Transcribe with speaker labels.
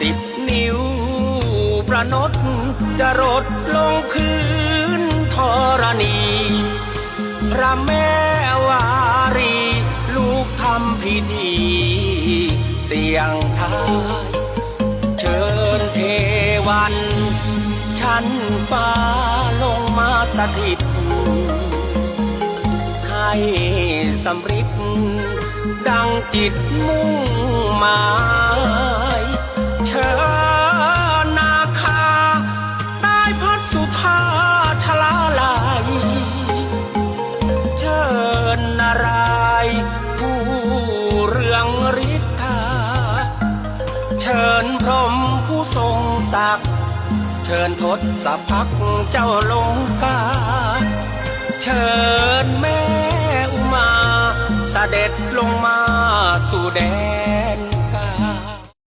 Speaker 1: สิบนิ้ว ประนดจะรดลงพื้นธรณีพระแม่วารี ลูกทำพิธี เสียงทายเชิญเทวัน ชั้นฟ้าลงมาสถิต ให้สำริดดังจิตมุ่งหมาย เชิญพรมผู้ทรงศักดิ์เชิญทศพักเจ้าลงกาเชิญแม่อุมาสเสด็จลงมาสู่แดน